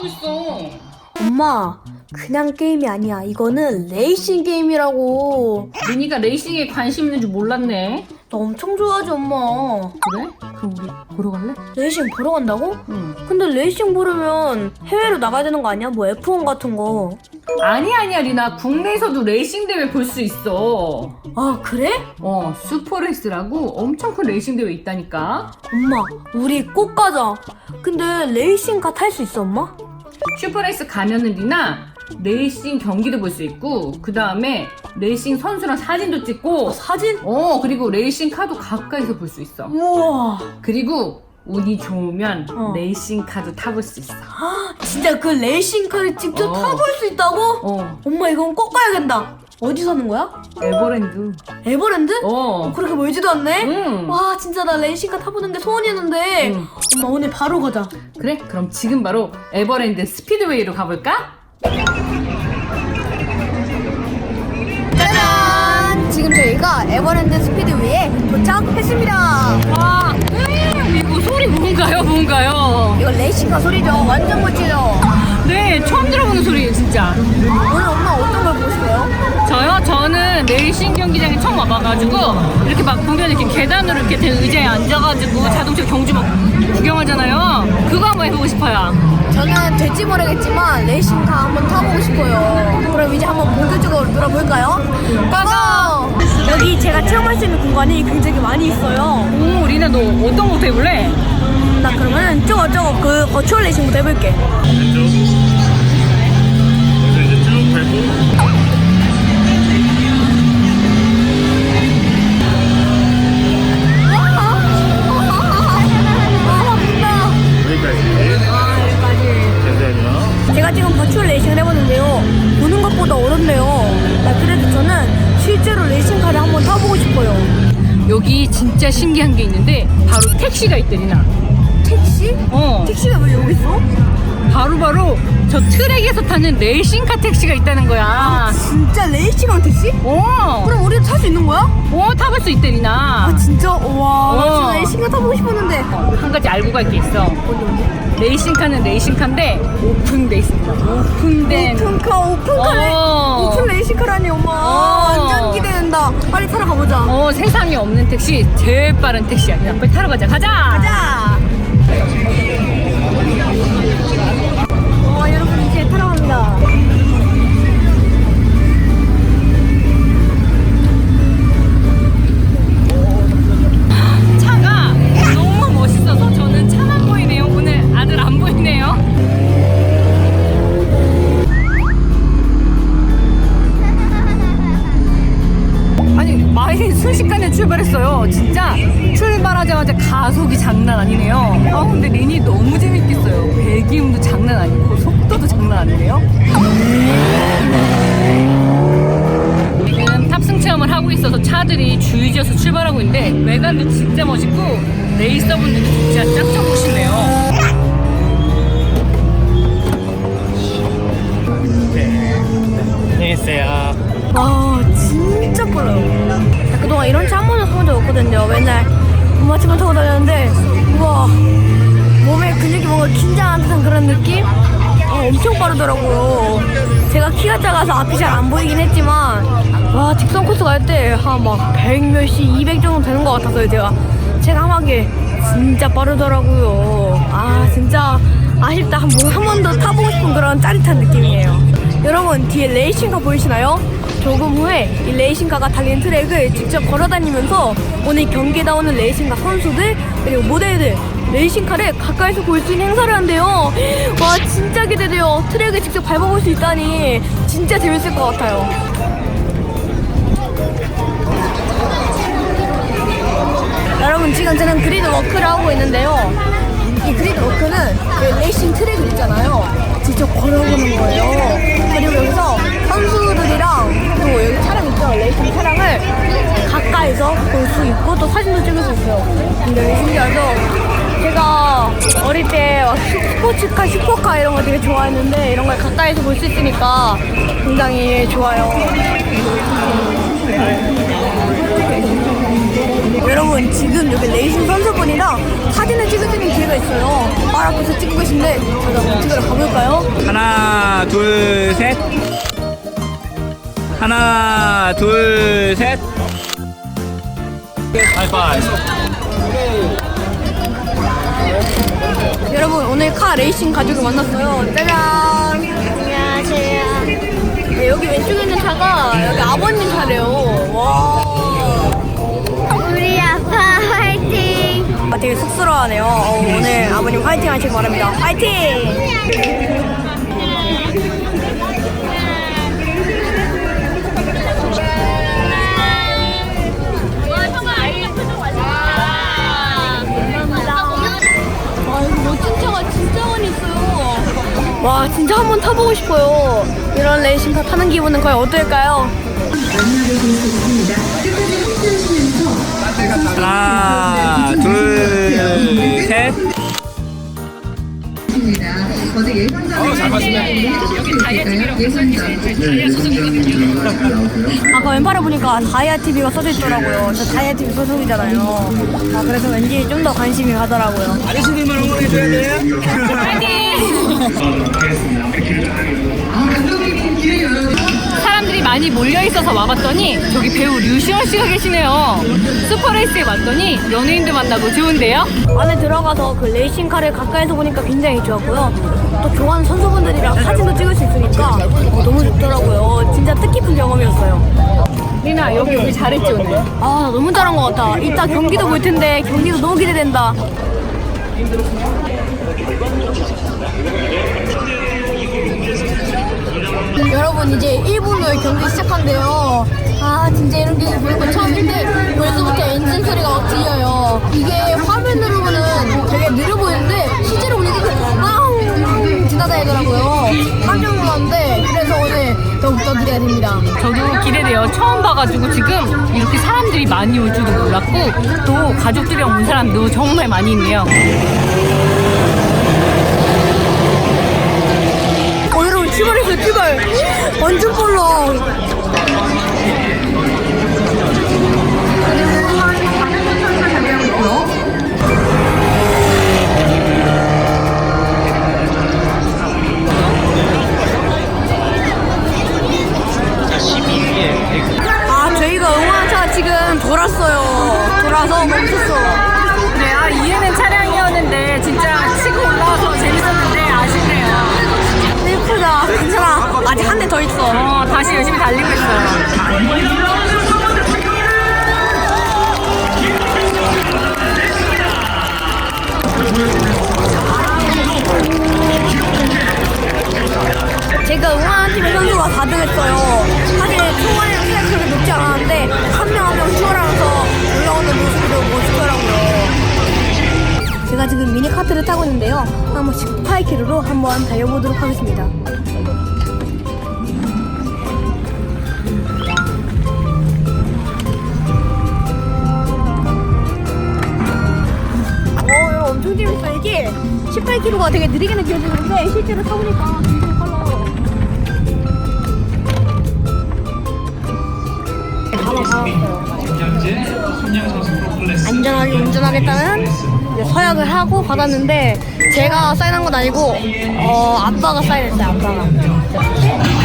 하고 있어? 엄마, 그냥 게임이 아니야. 이거는 레이싱 게임이라고. 리니가 레이싱에 관심 있는 줄 몰랐네. 나 엄청 좋아하지, 엄마. 그래? 그럼 우리 보러 갈래? 레이싱 보러 간다고? 응. 근데 레이싱 보려면 해외로 나가야 되는 거 아니야? 뭐 F1 같은 거. 아니 아니야 리나 국내에서도 레이싱 대회 볼 수 있어. 아, 그래? 어 슈퍼레이스라고 엄청 큰 레이싱 대회 있다니까. 엄마, 우리 꼭 가자. 근데 레이싱카 탈 수 있어, 엄마? 슈퍼레이스 가면은 리나 레이싱 경기도 볼 수 있고 그 다음에 레이싱 선수랑 사진도 찍고 사진? 어 그리고 레이싱 카도 가까이서 볼 수 있어. 우와. 그리고 운이 좋으면 어. 레이싱 카도 타볼 수 있어. 진짜 그 레이싱카를 직접 어. 타볼 수 있다고? 어 엄마, 이건 꼭 가야겠다. 어디 사는 거야? 에버랜드. 에버랜드? 어. 그렇게 멀지도 않네? 응. 와, 진짜 나 레이싱카 타보는 게 소원이었는데. 응. 엄마, 오늘 바로 가자. 그래? 그럼 지금 바로 에버랜드 스피드웨이로 가볼까? 짜잔! 지금 저희가 에버랜드 스피드웨이에 도착했습니다. 와, 음, 이거 소리 뭔가요, 뭔가요? 이거 레이싱카 소리죠? 완전 멋지죠? 네, 처음 들어보는 소리예요, 진짜. 오늘 엄마 어떤 싶어요? 저요? 저는 레이싱 경기장에 처음 와봐가지고 이렇게 막 보면 이렇게 계단으로 이렇게 된 의자에 앉아가지고 자동차 경주 막 구경하잖아요. 그거 한번 해보고 싶어요. 저는 될지 모르겠지만 레이싱카 한번 타보고 싶어요. 그럼 이제 한번 본격적으로 놀아볼까요? 고고! 여기 제가 체험할 수 있는 공간이 굉장히 많이 있어요. 오, 리나 너 어떤 것부터 해볼래? 음, 나 그러면 저거 저거 그 버추얼 레이싱부터 해볼게. 택시가 있대, 리나. 택시? 어, 택시가 왜 여기 있어? 바로바로 저 트랙에서 타는 레이싱카 택시가 있다는 거야. 진짜 레이싱한 택시? 어, 그럼 우리도 탈 수 있는 거야? 어, 타볼 수 있대, 리나. 아 진짜? 와, 나 어. 진짜 레이싱카 타보고 싶었는데. 한 가지 알고 갈 게 있어. 레이싱카는 레이싱카인데 오픈돼 있습니다. 오픈된. 오픈카, 오픈카, 레... 어. 오픈 레이싱카라니 엄마. 어. 완전 기대된다. 빨리 타러 가보자. 어 세상에 없는 택시 제일 빠른 택시야. 그냥 빨리 타러 가자. 가자. 가자. 어, 여러분 이제 타러 갑니다. 출발하자마자 가속이 장난 아니네요. 아 근데 린이 너무 재밌겠어요. 배기음도 장난 아니고 속도도 장난 아니네요. 지금 탑승 체험을 하고 있어서 차들이 주의지어서 출발하고 있는데 외관도 진짜 멋있고 레이서분들도 진짜 짱짱 멋있네요. 안녕히 계세요 와 진짜 빨라요 나 그동안 이런 차 한 번도 타본 적 없거든요 맨날 엄 마차만 타고 다녔는데 우와 몸에 근육이 뭔가 긴장한 듯한 그런 느낌? 어, 엄청 빠르더라고요. 제가 키가 작아서 앞이 잘 안 보이긴 했지만 와 직선 코스 갈 때 한 막 100 몇시 200 정도 되는 것 같아서요 제가. 체감하기에 진짜 빠르더라고요. 아 진짜 아쉽다. 한 번 더 타보고 싶은 그런 짜릿한 느낌이에요. 여러분 뒤에 레이싱카 보이시나요? 조금 후에 이 레이싱카가 달리는 트랙을 직접 걸어다니면서 오늘 경기에 나오는 레이싱카 선수들 그리고 모델들 레이싱카를 가까이서 볼 수 있는 행사를 한대요. 와 진짜 기대돼요. 트랙을 직접 밟아볼 수 있다니 진짜 재밌을 것 같아요. 여러분 지금 저는 그리드 워크를 하고 있는데요. 이 그리드 워크는 사진도 찍을 수 있어요. 근데 신기하죠? 제가 어릴 때 막 스포츠카, 슈퍼카 이런 거 되게 좋아했는데 이런 걸 가까이서 볼 수 있으니까 굉장히 좋아요. 여러분 지금 여기 레이싱 선수분이랑 사진을 찍을 수 있는 기회가 있어요. 말 앞에서 찍고 계신데 저희가 한번 찍으러 가볼까요? 하나, 둘, 셋. 하나, 둘, 셋. 하이파이. 여러분 오늘 카 레이싱 가족을 만났어요. 짜잔. 안녕하세요. 네, 여기 왼쪽에 있는 차가 여기 아버님 차래요. 와. 우리 아빠 화이팅! 아, 되게 쑥스러워하네요. 어, 오늘 아버님 화이팅 하시기 바랍니다. 화이팅! 와, 진짜 한번 타보고 싶어요. 이런 레이싱카 타는 기분은 과연 어떨까요? 하나, 둘, 셋. 어제 예선전에 예선전 아까 왼팔에 보니까 다이아 TV가 써져 있더라고요. 저 다이아 TV 소속이잖아요. 아 그래서 왠지 좀 더 관심이 가더라고요. 아저씨들만 응원해줘야 돼. 사람들이 많이 몰려 있어서 와봤더니 저기 배우 류시원 씨가 계시네요. 슈퍼레이스에 왔더니 연예인들 만나고 좋은데요? 안에 들어가서 그 레이싱카를 가까이서 보니까 굉장히 좋았고요. 또 좋아하는 선수분들이랑 사진도 찍을 수 있으니까 어, 너무 좋더라고요. 진짜 뜻깊은 경험이었어요. 리나 여기 우리 잘했지 오늘? 아 너무 잘한 것 같아. 이따 경기도 볼 텐데 경기도 너무 기대된다. 여러분 이제 1분 후에 경기 시작한대요. 아 진짜 이런 게 보는 거 처음인데 벌써부터 엔진 소리가 막 들려요. 이게 화면으로는 되게 느려 보이는데 실제로 보니까 빵 지나다니더라고요. 깜짝 놀랐는데 그래서 오늘 더욱더 기대가 됩니다. 저도 기대돼요. 처음 봐가지고 지금 이렇게 사람들이 많이 올 줄도 몰랐고 또 가족들이랑 온 사람도 정말 많이 있네요. 어 출발. 완전 빨라 제가 지금 미니카트를 타고 있는데요. 한번 18km로 한번 달려보도록 하겠습니다. 어, 엄청 재밌어. 이게 18km가 되게 느리게 느껴지는데 실제로 타보니까 굉장히 빨라요. 안전하게 운전하겠다는 이제 서약을 하고 받았는데 제가 사인한 건 아니고 어 아빠가 사인했어요 아빠가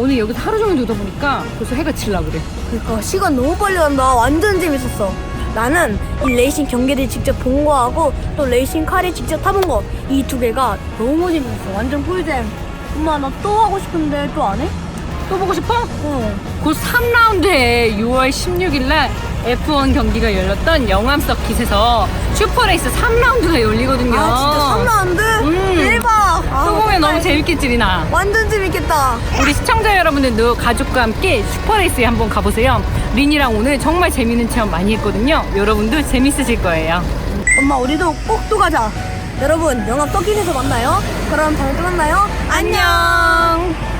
오늘 여기서 하루 종일 놀다 보니까 벌써 해가 질라 그래. 그러니까 시간 너무 빨리 간다. 완전 재밌었어. 나는 이 레이싱 경기를 직접 본 거하고 또 레이싱 카를 직접 타본 거 이 두 개가 너무 재밌었어. 완전 꿀잼. 엄마 나 또 하고 싶은데 또 안 해? 또 보고 싶어? 어. 곧 3라운드에 6월 16일 날 F1 경기가 열렸던 영암 서킷에서 슈퍼레이스 3라운드가 열리거든요. 아 진짜 3라운드? 음. 대박. 아, 또 보면 너무. 재밌겠지, 리나. 완전 재밌겠다. 우리 시청자 여러분들도 가족과 함께 슈퍼레이스에 한번 가보세요. 린이랑 오늘 정말 재밌는 체험 많이 했거든요. 여러분도 재밌으실 거예요. 엄마 우리도 꼭 또 가자. 여러분 영암 떡길에서 만나요. 그럼 다음에 또 만나요. 안녕.